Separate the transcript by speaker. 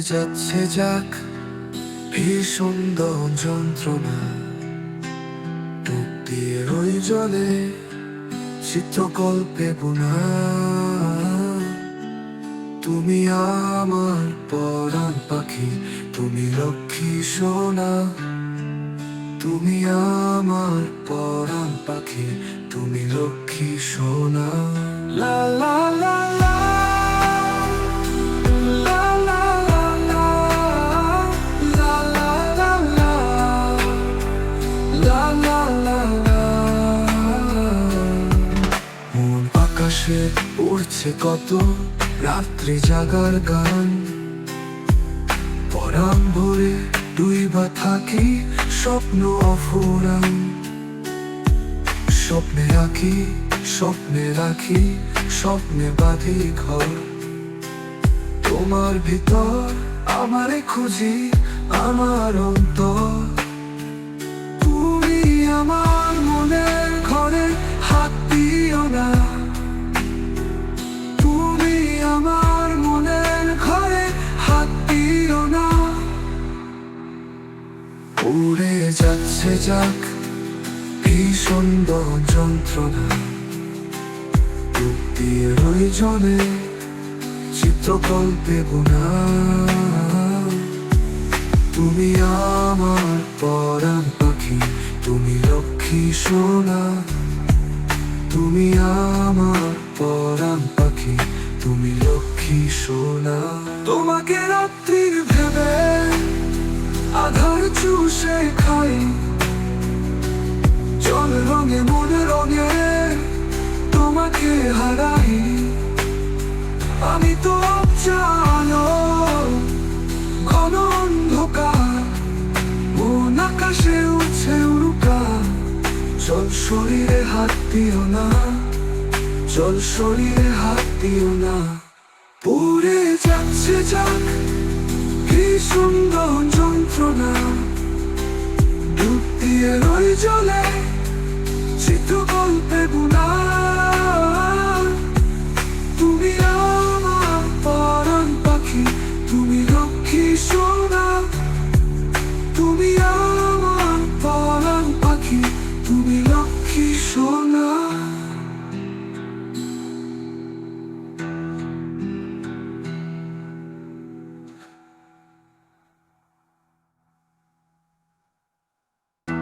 Speaker 1: যাচ্ছে যাক ভীষণ যন্ত্রণা। ডুব দিয়ে রই জলে চিত্রকল্পে বুনা। তুমি আমার পরাণ পাখি, তুমি লক্ষ্মী সোনা। তুমি আমার পরাণ পাখি, তুমি লক্ষ্মী সোনা। লা লা লা। আকাশে উড়ছে কত? রাত্রি জাগার গান। পরাম ভরে ডুইবা থাকি, স্বপ্ন অফুরান স্বপ্নে রাখি স্বপ্নে রাখি, স্বপ্নে বাঁধি ঘর। তোমার ভিতর আমারে খুঁজি, আমার অন্তর। তুমি আমার উড়ে যাচ্ছে যাক ভীষণ যন্ত্রণা। ডুব রই চিত্রকল্পে গুণা তুমি আমার পরাণ পাখি, তুমি লক্ষ্মী সোনা। তুমি আমার পরাণ পাখি, তুমি লক্ষ্মী সোনা। চুষে খাই জল রঙে মনে রঙে তোমাকে হারাই। আমি তো জানো ঘন অন্ধকার, মন আকাশে উঠছে উড়ুকা। চল শরীরে হাত দিও না শরীরে হাত দিও না। কি সুন্দর যন্ত্রণা ডুব দিয়ে রই জলে গুণ